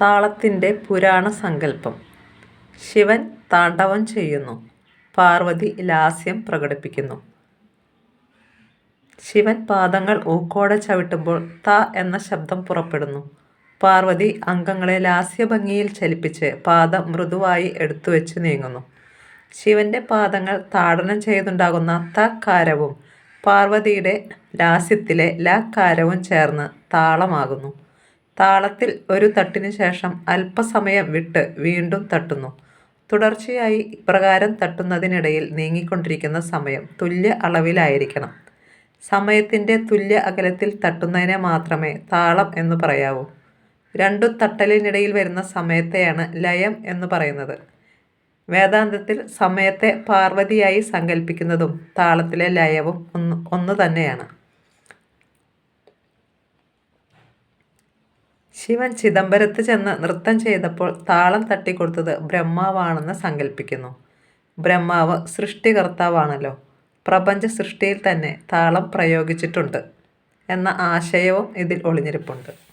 താളത്തിന്റെ പുരാണ സങ്കല്പം. ശിവൻ താണ്ഡവം ചെയ്യുന്നു. പാർവതി ലാസ്യം പ്രകടിപ്പിക്കുന്നു. ശിവൻ പാദങ്ങൾ ഊക്കോടെ ചവിട്ടുമ്പോൾ ത എന്ന ശബ്ദം പുറപ്പെടുന്നു. പാർവതി അംഗങ്ങളെ ലാസ്യഭംഗിയിൽ ചലിപ്പിച്ച് പാദം മൃദുവായി എടുത്തുവെച്ച് നീങ്ങുന്നു. ശിവന്റെ പാദങ്ങൾ താടനം ചെയ്തുണ്ടാകുന്ന തക്കാരവും പാർവതിയുടെ ലാസ്യത്തിലെ ലക്കാരവും ചേർന്ന് താളമാകുന്നു. താളത്തിൽ ഒരു തട്ടിനു ശേഷം അല്പസമയം വിട്ട് വീണ്ടും തട്ടുന്നു. തുടർച്ചയായി ഇപ്രകാരം തട്ടുന്നതിനിടയിൽ നീങ്ങിക്കൊണ്ടിരിക്കുന്ന സമയം തുല്യ അളവിലായിരിക്കണം. സമയത്തിന്റെ തുല്യ അകലത്തിൽ തട്ടുന്നതിനെ മാത്രമേ താളം എന്ന് പറയാവൂ. രണ്ടു തട്ടലിനിടയിൽ വരുന്ന സമയത്തെയാണ് ലയം എന്ന് പറയുന്നത്. വേദാന്തത്തിൽ സമയത്തെ പാർവതിയായി സങ്കല്പിക്കുന്നതും താളത്തിലെ ലയവും ഒന്ന് ഒന്ന് തന്നെയാണ്. ശിവൻ ചിദംബരത്ത് ചെന്ന് നൃത്തം ചെയ്തപ്പോൾ താളം തട്ടിക്കൊടുത്തത് ബ്രഹ്മാവാണെന്ന് സങ്കല്പിക്കുന്നു ബ്രഹ്മാവ് സൃഷ്ടികർത്താവാണല്ലോ. പ്രപഞ്ച സൃഷ്ടിയിൽ തന്നെ താളം പ്രയോഗിച്ചിട്ടുണ്ട് എന്ന ആശയവും ഇതിൽ ഒളിഞ്ഞിരിപ്പുണ്ട്.